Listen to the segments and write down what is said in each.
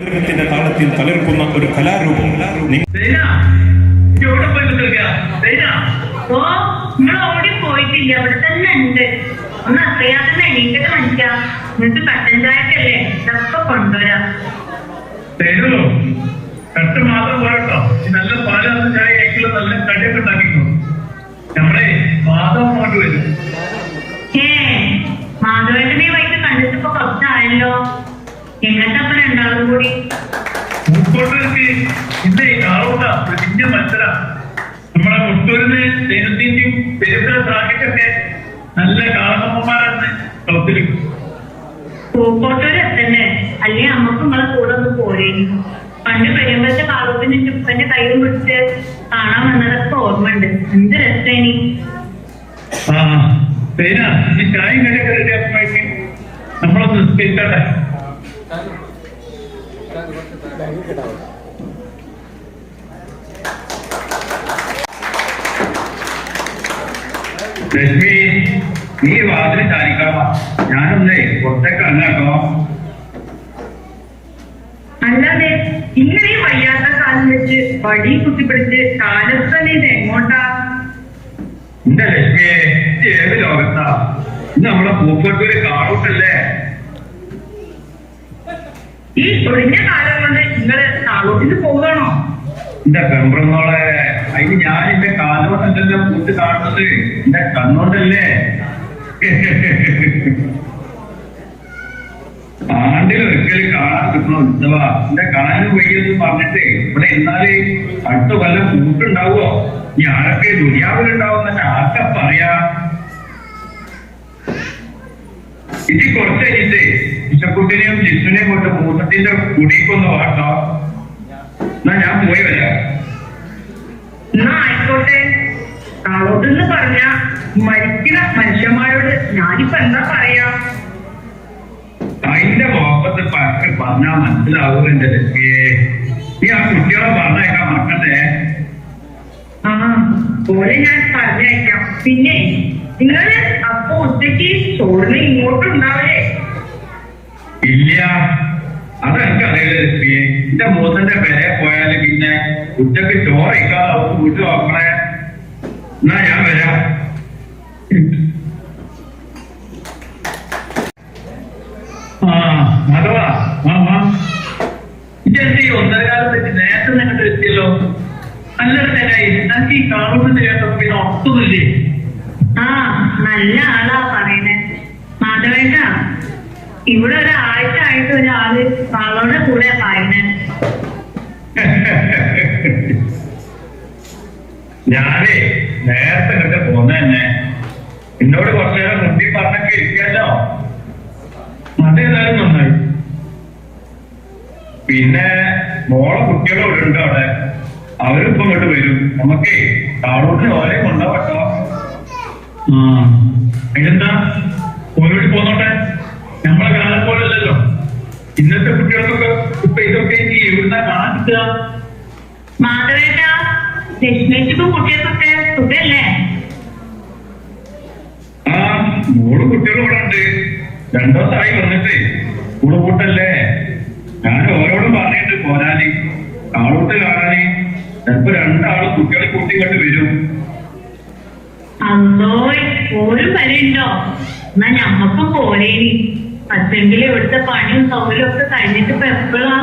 ത്തിന്റെ താളത്തിൽ തളിർക്കുന്ന ഒരു കലാരൂപം. നിങ്ങൾ സൈന, ഇജ്ജ് എവിടെ പോയി കുത്തിരിക്കാ? സൈന, ഓ നിങ്ങൾ ഓടി പോയിട്ടില്ല. ഇവിടെ തന്നെ ഉണ്ട്. ഒന്ന് അറിയാതെ എണീറ്റിട്ട് മനുഷ്യ നിങ്ങൾക്ക് കട്ടൻ ചായക്കല്ലേ? ഇതൊക്കെ കൊണ്ടുവരാം. സൈനു, കട്ട് മാത്രം പോരട്ടോ. ഈ നല്ല പാലാത്ത ചായ കഴിക്കുള്ള നല്ല കടിയൊക്കെ ഉണ്ടാക്കിക്കോ. നമ്മളെ മാധവ അങ്ങോട്ട് വരും. ഏ മാധവേട്ടനെ വൈകിട്ട് കണ്ടിട്ടിപ്പോ കുറച്ചായല്ലോ. രണ്ടാളും കൂടി? പൂക്കോട്ടർക്ക് ഇന്നേ പ്രതിജ്ഞ മത്സരം. നമ്മളെ മുട്ടൂരിന് സൈനത്തിന്റെയും പെരുന്തര ബ്രാക്കറ്റൊക്കെ നല്ല കാളമ്മമാരാണ് കളത്തിൽ പൂക്കോട്ടൂർ തന്നെ. അല്ലേ? അമ്മയ്ക്ക് നിങ്ങളെ കൂടെ ഒന്ന് പോരേനി പണ്ട് പെരുമ്പത്തെ കാളൂപ്പിന്റെ ചുപ്പന്റെ കയ്യിൽ പിടിച്ച് കാണാൻ വന്നതൊക്കെ ഓർമ്മയുണ്ട്. എന്ത് രസേനി ആ പേന ഈ ചായയും കടിയൊക്കെ റെഡി നമ്മളൊന്ന് നിസ്കരിക്കട്ടെ ലക്ഷ്മി നീ വാതിൽ ചാരിക്കാവാ? ഞാനൊന്നേ ഒറ്റയ്ക്ക് അല്ലാട്ടോ അല്ലാതെ ഇങ്ങനെ വയ്യാത്ത കാലം വെച്ച് വടി കുത്തിപ്പിടിച്ച് ഇത് എങ്ങോട്ടാ? എന്റെ ലക്ഷ്മിയെ ഏത് ലോകത്താ? നമ്മളെ പൂക്കോട്ടൂര് കാളൂട്ടല്ലേ? ഈ ഒഴിഞ്ഞ കാലം കൊണ്ട് നിങ്ങൾ താളോട്ടിന് പോകണോ എന്റെ പെമ്പ്രങ്ങളെ അതിന് ഞാൻ എന്റെ കാലോട്ടല്ലോ കൂട്ട് കാണുന്നത്? എന്റെ കണ്ണോണ്ടല്ലേ ആണ്ടിൽ ഒരിക്കലും കാണാൻ കിട്ടണോ ഉത്സവാ എന്റെ കാണാൻ വയ്യെന്ന് പറഞ്ഞിട്ട് ഇവിടെ എന്നാൽ അടുത്ത കൊല്ലം കൂട്ടുണ്ടാവോ ഇനി ആരൊക്കെ ദുര്യാവിലുണ്ടാവുന്ന ആർക്ക പറയാ? ഇനി കഴിഞ്ഞിട്ട് ഇഷക്കുട്ടിനെയും ജിസുനെയും കൊണ്ട് മൂത്തത്തിന്റെ കുടിക്കൊന്ന് വാട്ടോ എന്നാ ഞാൻ പോയി വരാം. എന്നാ ആയിക്കോട്ടെ. താളോട്ടെന്ന് പറഞ്ഞ മരിക്കുന്ന മനുഷ്യന്മാരോട് ഞാനിപ്പോ എന്താ പറയാ? അതിന്റെ മുഖത്ത് പറ്റി പറഞ്ഞാ മനസ്സിലാവും എന്റെ ലക്ഷ്മിയെ നീ ആ കുട്ടികളെ പറഞ്ഞേക്കാൻ മക്കട്ടെ ആ പോലെ ഞാൻ പറഞ്ഞേക്കാം പിന്നെ നിങ്ങൾ അപ്പൊ ഉച്ചയ്ക്ക് ചോറിന് ഇങ്ങോട്ടുണ്ടാവില്ലേ ഇല്ല. അതൊക്കെ അറിയില്ല എന്റെ മൂത്തന്റെ പെരെ പോയാൽ പിന്നെ ഉച്ചയ്ക്ക് അവർക്ക് വീട്ടിൽ നോക്കണേ. എന്നാ ഞാൻ വരാം. ആ നേരത്തെ നിങ്ങൾ എത്തിയല്ലോ. ഒട്ടുമില്ലേ ആ നല്ല ആളാ പറയണേ മാധവേട്ട ഇവിടെ ഒരാഴ്ച ആയിട്ട് ഒരാൾ താളോടെ കൂടെ പറയുന്നേ ഞാനേ നേരത്തെ കണ്ട് പോന്ന തന്നെ. എന്നോട് കുറച്ചു നേരം മുട്ടി പറഞ്ഞൊക്കെ ഇരിക്കാലോ അതേതായാലും നന്നായി. പിന്നെ മോളെ കുട്ടികളും ഇവിടെ ഉണ്ട് അവിടെ. അവരിപ്പോ ഇങ്ങോട്ട് വരും. നമുക്കേ താളൂട്ടിന് ഓരോ കൊണ്ടാവട്ടോ ആ. അതിനെന്താ ഓരോട് പോന്നോട്ടെ? നമ്മളെ കാലം പോലല്ലോ ഇന്നത്തെ കുട്ടികൾക്കൊക്കെ ഇപ്പൊ ഇതൊക്കെ ഇനി എവിടുന്നാ കാണിക്കുക മാധവേട്ട ലക്ഷ്മിച്ചിപ്പോ കുട്ടികൾക്കൊക്കെ സുഖല്ലേ? ആ മൂന്ന് കുട്ടികളും ഇവിടെ ഉണ്ട് രണ്ടോ തായി വന്നിട്ടേ കൂടെ കൂട്ടല്ലേ ഞാൻ ഓരോടും പറഞ്ഞിട്ട് പോരാന്. ആളോട്ട് കാണാന്. ചിലപ്പോ രണ്ടാൾ കുട്ടികളെ കൂട്ടിക്കൊണ്ട് വരും. അല്ലോ ഒരു പരിണ്ടോ എന്നാ ഞമ്മക്കും പോരേനി. പറ്റെങ്കിൽ ഇവിടുത്തെ പണിയും സൗകര്യം ഒക്കെ കഴിഞ്ഞിട്ട് ഇപ്പൊ എപ്പോഴാ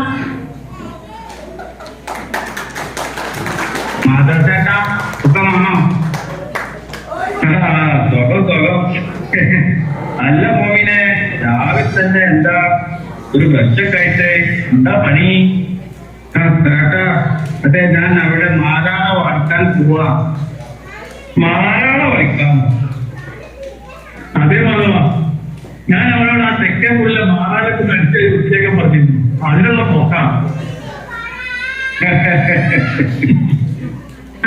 അല്ല മോമിനെ രാവിലെ തന്നെ എന്താ ഒരു ആയിട്ട് എന്താ പണി? അതെ ഞാൻ അവിടെ മാരാള വളർത്താൻ പോവാ. മാരാള വറക്കാം അതേ മാധവ. ഞാൻ അവളോട് ആ തെക്കേ പുള്ള മാറാനൊക്കെ നടിച്ച് വൃത്തിയാക്കാൻ പറഞ്ഞിരുന്നു. അതിനുള്ള പോക്കാം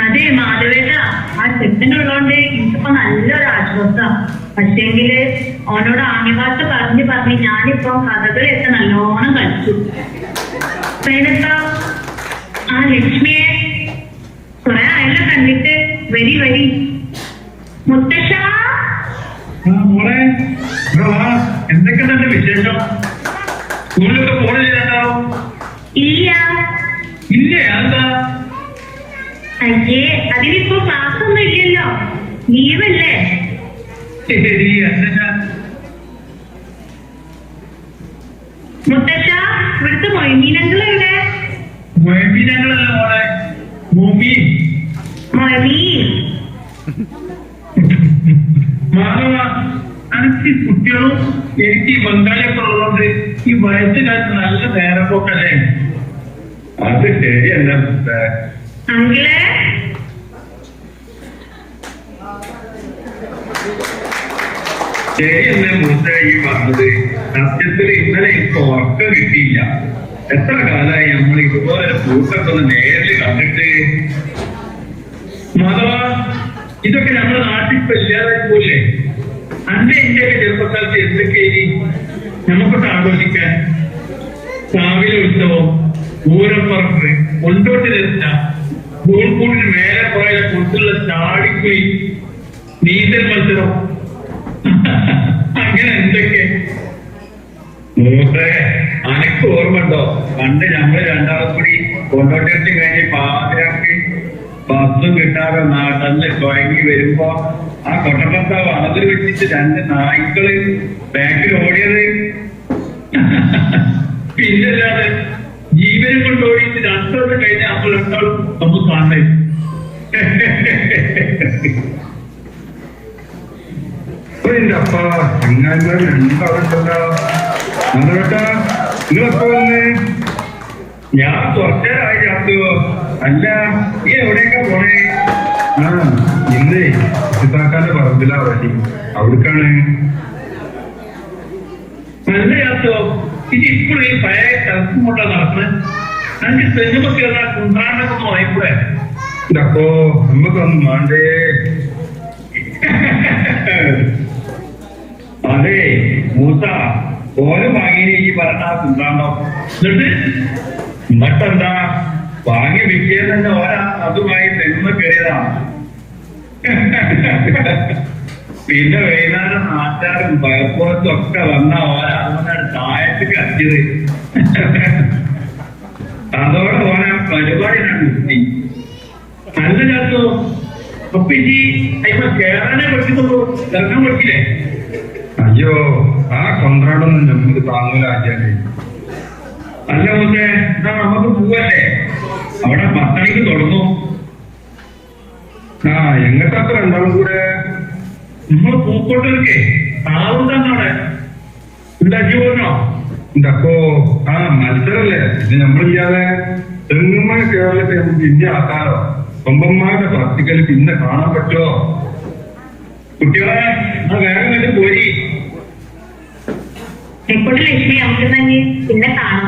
അതെ മാധവേട്ട ആ ചെക്കനുള്ളോണ്ട് എനിക്കിപ്പോ നല്ലൊരു ആശ്വാസം. പക്ഷേങ്കിൽ അവനോട് ആംഗ്യഭാഷ പറഞ്ഞ് പറഞ്ഞ് ഞാനിപ്പോ കഥകളൊക്കെ നല്ലോണം കളിച്ചു. സൈനത്ത ആ ലക്ഷ്മിയെ കുറെ അയല കണ്ടിട്ട് വരി വരി. മുത്തശ്ശ ആ, മോളെ ഇവിടെ വാ. എന്തൊക്കെയുണ്ട് എന്റെ വിശേഷം സ്കൂളിലൊക്കെ പോണില്ല ഇല്ല. ഇല്ല എന്താ അയ്യേ അതിനിപ്പോ ക്ലാസ് ഒന്നും ഇല്ലല്ലോ. ലീവല്ലേ ശരി എന്താ? മുത്തശ്ശ ഇവിടുത്തെ മൊയ്മീനങ്ങൾ എവിടെ? മൊയമ്പീനങ്ങളല്ല മോളെ? ഭൂമി മൊയ്മീൻ മാധവ അനക്ക് ഈ കുട്ടികളും എനിക്ക് ഈ ബംഗാളിയൊക്കെ ഉള്ളതുകൊണ്ട് ഈ വയസ്സിനകത്ത് നല്ല നേരം പോക്കല്ലേ അത് ശരിയല്ല. അങ്കിളെ? ശരിയല്ല മൂത്ത ഈ പറഞ്ഞത്. സത്യത്തിൽ ഇന്നലെ എനിക്ക് ഉറക്കം കിട്ടിയില്ല. എത്ര കാലമായി നമ്മൾ ഇതുപോലെ പൂക്കൊക്കെ ഒന്ന് നേരിൽ കണ്ടിട്ട്? മാധവ ഇതൊക്കെ നമ്മുടെ നാട്ടിൽ ഇപ്പൊ ഇല്ലാതായി പോലെ എന്തൊക്കെ ഇനി നമുക്കൊക്കെ ആഘോഷിക്കാൻ രാവിലെ ഉത്സവം പൂരപ്പറമ്പ് കൊണ്ടോട്ട് നിർത്ത കൂൺകൂട്ടിന് മേലെ പോയ കൊണ്ടുള്ള ചാടിക്കുയി നീന്തൽ മത്സരം. അങ്ങനെ എന്തൊക്കെ? അനക്ക് അനക്ക് ഓർമ്മണ്ടോ പണ്ട് ഞങ്ങൾ രണ്ടാളും കൂടി കൊണ്ടോട്ടിറച്ചി കഴിഞ്ഞ് പാതിരാക്കി ബസ്സും കിട്ടാതെ നാട്ടിൽ കുഴങ്ങി വരുമ്പോ ആ കൊട്ടപ്പത്താവ് അതിൽ വെച്ചിട്ട് രണ്ട് നായ്ക്കൾ ബാക്കിൽ ഓടിയത്. പിന്നല്ലാതെ ജീവനെ കൊണ്ട് ഓടിയിട്ട് രണ്ടോട്ട് കഴിഞ്ഞ അപ്പോൾ രണ്ടാളും നമുക്ക് കാണേ ഞാൻ കുറച്ചേരായി അല്ല നീ എവിടെയൊക്കെ പോണേ? ആ ഇന്നേ സിതാക്കാന്റെ പറമ്പിലാ വഴി അവിടുക്കാണ്. ചാത്തോ ഇത് ഇപ്പോഴും ഈ പഴയ സ്ഥലത്തും കൊണ്ടാ നടക്കുന്നത് എനിക്ക് തെങ്ങുമൊക്കെ എന്നാ കുണ്ടാണ്ടൊക്കെ ഒന്ന് വായിക്കൂടെ എന്റെ അപ്പോ നമ്മക്കൊന്നും വേണ്ടേ അതെ മൂസ ഓരോ വാങ്ങിയ പറഞ്ഞ കുണ്ടാണ്ടോ എന്നിട്ട് എന്നിട്ടെന്താ വാങ്ങി തന്നെ ഓരാ അതുമായി തെങ്ങുമ കയറിയതാണ്. പിന്നെ വൈകുന്നേരം നാട്ടാരും പലപ്പോഴത്തും ഒക്കെ വന്ന ഓര അതുകൊണ്ടാണ് താഴത്ത് കത്തിയത് അതോടെ ഓരാ പരിപാടി നിർത്തി. നല്ല ചാത്തോ. അപ്പൊ ഇനി ഇപ്പൊ കേറാനേ പഠിക്കുന്നുള്ളൂ ഇറങ്ങാൻ പഠിക്കില്ലേ അയ്യോ ആ കൊന്ത്രാടൊന്നും നമുക്ക് താങ്ങൂല ആചാര്യ. അല്ല മുന്നേ നമുക്ക് പോവല്ലേ? അവിടെ പത്തണിക്ക് തുടങ്ങും. ആ എങ്ങനത്തെ അത്ര ഉണ്ടാവും കൂടെ? നമ്മൾ പൂക്കോട്ടൊക്കെ അവിടെ എന്താ ഇണ്ടപ്പോ എന്റെ അപ്പോ ആ മത്സരല്ലേ? ഇത് നമ്മളില്ലാതെ തെങ്ങുമ്മ കേരളത്തെ നമുക്ക് ഇന്ത്യ ആക്കാറോ? കൊമ്പന്മാരുടെ പ്രാക്ടിക്കൽ പിന്നെ കാണാൻ പറ്റുമോ? കുട്ടികളെ ആ വേഗം കണ്ട് പോരി. ലക്ഷ്മി നമുക്ക് തന്നെ പിന്നെ കാണാം.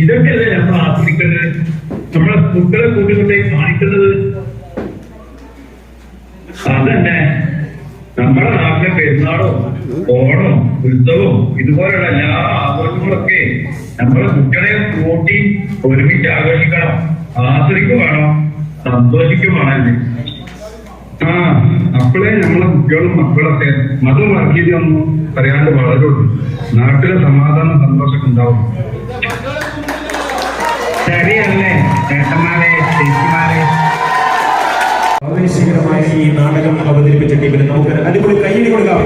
ഇതൊക്കെയല്ലേ നമ്മൾ ആസ്വദിക്കേണ്ടത്? നമ്മളെ കുട്ടികളെ കൂട്ടിക്കൊണ്ടേ കാണിക്കുന്നത്? അതന്നെ നമ്മുടെ നാട്ടിലെ പെരുന്നാളോ ഓണവും ഉത്സവവും ഇതുപോലെയുള്ള എല്ലാ ആഘോഷങ്ങളൊക്കെ നമ്മളെ കുട്ടികളെ കൂട്ടി ഒരുമിച്ച് ആഘോഷിക്കണം. ആസ്വദിക്കും വേണം സന്തോഷിക്കും വേണമല്ലേ ആ അപ്പോഴേ നമ്മളെ കുട്ടികളും മക്കളൊക്കെ മതം വർഗീയതൊന്നും പറയാണ്ട് വളരുള്ളൂ. നാട്ടിലെ സമാധാനം സന്തോഷം ഉണ്ടാവും ശരിയല്ലേ ചേട്ടന്മാരെ ഈ നാടകം അവതരിപ്പിച്ച ടീമിന് നമുക്ക് അടിപൊളി കയ്യിൽ കൊടുക്കാം.